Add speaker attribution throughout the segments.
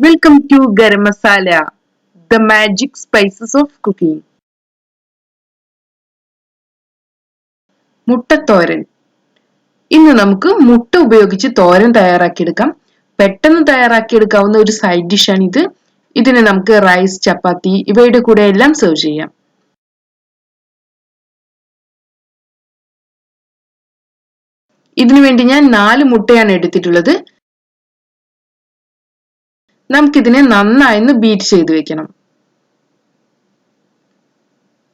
Speaker 1: Welcome to Garam Masala the magic spices of cooking മുട്ടത്തോരൻ ഇന്ന് നമുക്ക് മുട്ട ഉപയോഗിച്ച് തോരൻ തയ്യാറാക്കിയെടുക്കാം. പെട്ടെന്ന് തയ്യാറാക്കിയെടുക്കാവുന്ന ഒരു സൈഡ് ഡിഷാണ് ഇത് ഇതിനെ നമുക്ക് റൈസ് ചപ്പാത്തി ഇവയുടെ കൂടെ എല്ലാം സെർവ് ചെയ്യാം. ഇതിനു വേണ്ടി ഞാൻ നാല് മുട്ടയാണ് എടുത്തിട്ടുള്ളത്. നമുക്കിതിനെ നന്നായി ബീറ്റ് ചെയ്ത് വെക്കണം.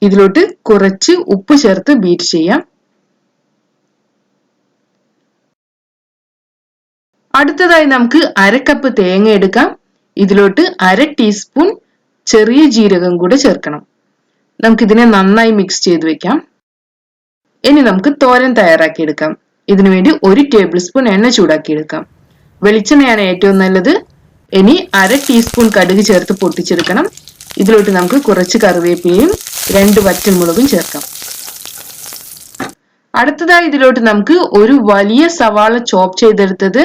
Speaker 1: ഇതിലോട്ട് കുറച്ച് ഉപ്പ് ചേർത്ത് ബീറ്റ് ചെയ്യാം. അടുത്തതായി നമുക്ക് അരക്കപ്പ് കപ്പ് തേങ്ങ എടുക്കാം. ഇതിലോട്ട് അര ടീസ്പൂൺ ചെറിയ ജീരകം കൂടെ ചേർക്കണം. നമുക്കിതിനെ നന്നായി മിക്സ് ചെയ്ത് വെക്കാം. ഇനി നമുക്ക് തോരൻ തയ്യാറാക്കി എടുക്കാം. ഇതിനുവേണ്ടി ഒരു ടേബിൾ സ്പൂൺ എണ്ണ ചൂടാക്കി എടുക്കാം. വെളിച്ചെണ്ണയാണ് ഏറ്റവും നല്ലത്. ഇനി അര ടീസ്പൂൺ കടുക് ചേർത്ത് പൊട്ടിച്ചെടുക്കണം. ഇതിലോട്ട് നമുക്ക് കുറച്ച് കറിവേപ്പിലയും രണ്ട് വറ്റൽമുളകും ചേർക്കാം. അടുത്തതായി ഇതിലോട്ട് നമുക്ക് ഒരു വലിയ സവാള ചോപ്പ് ചെയ്തെടുത്തത്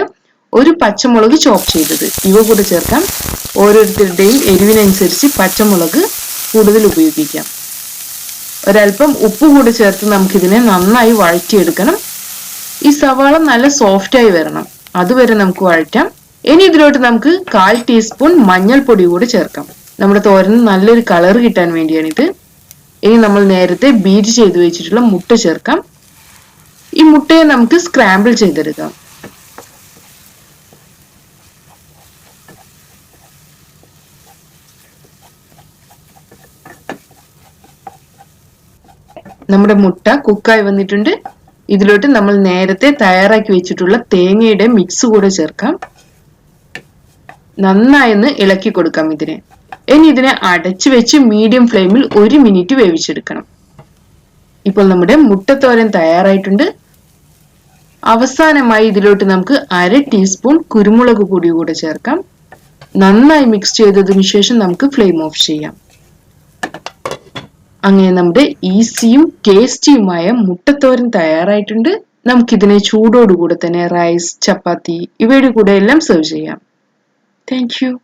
Speaker 1: ഒരു പച്ചമുളക് ചോപ്പ് ചെയ്തത്. ഇവ കൂടെ ചേർക്കാം. ഓരോരുത്തരുടെയും എരിവിനനുസരിച്ച് പച്ചമുളക് കൂടുതൽ ഉപയോഗിക്കാം. ഒരല്പം ഉപ്പ് കൂടെ ചേർത്ത് നമുക്കിതിനെ നന്നായി വഴറ്റിയെടുക്കണം. ഈ സവാള നല്ല സോഫ്റ്റായി വരണം. അതുവരെ നമുക്ക് വഴറ്റാം. ഇനി ഇതിലോട്ട് നമുക്ക് കാൽ ടീസ്പൂൺ മഞ്ഞൾപ്പൊടി കൂടി ചേർക്കാം. നമ്മുടെ തോരന് നല്ലൊരു കളർ കിട്ടാൻ വേണ്ടിയാണ് ഇത് ഇനി നമ്മൾ നേരത്തെ ബീറ്റ് ചെയ്ത് വെച്ചിട്ടുള്ള മുട്ട ചേർക്കാം. ഈ മുട്ടയെ നമുക്ക് സ്ക്രാമ്പിൾ ചെയ്തെടുക്കാം. നമ്മുടെ മുട്ട കുക്കായി വന്നിട്ടുണ്ട്. ഇതിലോട്ട് നമ്മൾ നേരത്തെ തയ്യാറാക്കി വെച്ചിട്ടുള്ള തേങ്ങയുടെ മിക്സ് കൂടെ ചേർക്കാം. നന്നായൊന്ന് ഇളക്കി കൊടുക്കാം ഇതിനെ. ഇനി ഇതിനെ അടച്ചു വെച്ച് മീഡിയം ഫ്ലെയിമിൽ ഒരു മിനിറ്റ് വേവിച്ചെടുക്കണം. ഇപ്പോൾ നമ്മുടെ മുട്ടത്തോരൻ തയ്യാറായിട്ടുണ്ട്. അവസാനമായി ഇതിലോട്ട് നമുക്ക് അര ടീസ്പൂൺ കുരുമുളക് പൊടി കൂടെ ചേർക്കാം. നന്നായി മിക്സ് ചെയ്തതിനു ശേഷം നമുക്ക് ഫ്ലെയിം ഓഫ് ചെയ്യാം. അങ്ങനെ നമ്മുടെ ഈസിയും ടേസ്റ്റിയുമായ മുട്ടത്തോരൻ തയ്യാറായിട്ടുണ്ട്. നമുക്കിതിനെ ചൂടോടുകൂടെ തന്നെ റൈസ് ചപ്പാത്തി ഇവയുടെ കൂടെ എല്ലാം സെർവ് ചെയ്യാം. Thank you.